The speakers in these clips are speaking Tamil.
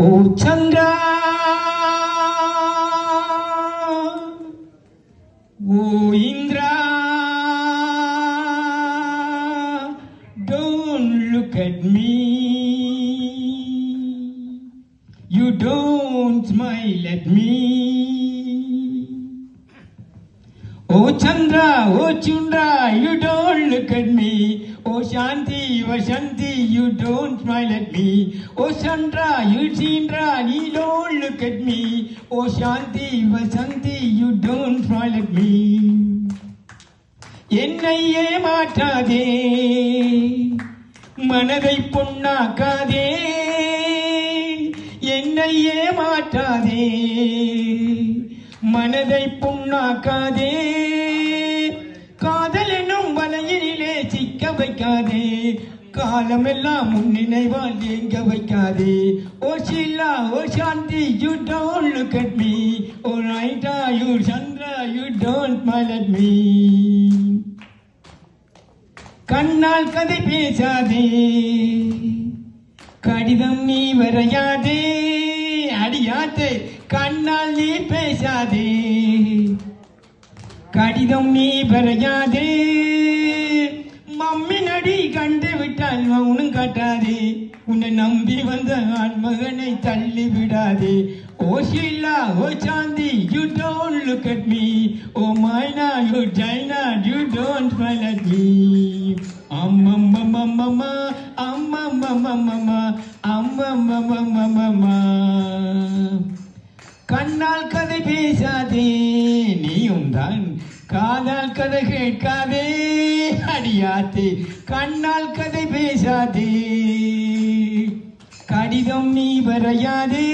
Oh Chandra, oh Indra, don't look at me. You don't smile at me. Oh Chandra, oh Chundra, you don't look at me. Oh Shanti, Vashanti, you don't smile at me. Oh Chandra, you Chindra, you don't look at me. Oh Shanti, Vasanti, you don't smile at me. என்னை ஏமாற்றாதே மனதை பொன்னாக்காதே என்னை ஏமாற்றாதே மனதை புண்ணாக்காதே வைக்காதே. காலமெல்லாம் முன் நினைவால் எங்க வைக்காதே. ஓ Sheela oh Shanti you don't look at me oh Rita you Chandra you don't smile at me கண்ணால் கதை பேசாதே. கடிதம் நீ வரையாதே. அடியாத்தே கண்ணால் நீ பேசாதே. கடிதம் நீ வரையாதே. மம்மி கண்டு விட்டால் மௌனம் காட்டாதே. உன்னை நம்பி வந்த ஆண்மகனை தள்ளி விடாதே. ஓ Sheela oh Shanti you don't look at me oh Maina you Jaina you don't smile at me அம்மம்மம்மம்மம்மா அம்மம்மம்மம்மம்மா அம்மம்மம்மம்மம்மா. கண்ணால் கதை பேசாதே நீயும் தான் காதால் கதை கேட்காதே அடியாத்தே. கண்ணால் கதை பேசாதே. கடிதம் நீ வரையாதே.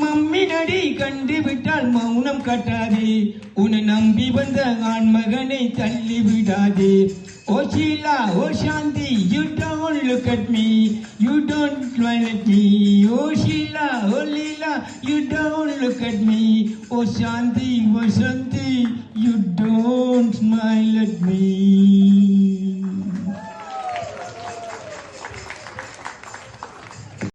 மம்மி நடி கண்டு விட்டால் மௌனம் கட்டாதே. உன்னை நம்பி வந்த ஆண் மகனை தள்ளி விடாதே ஓ Sheela oh Shanti you don't look at me you don't smile at me oh Sheela oh Leela you don't look at me oh Shanti Vasanthi you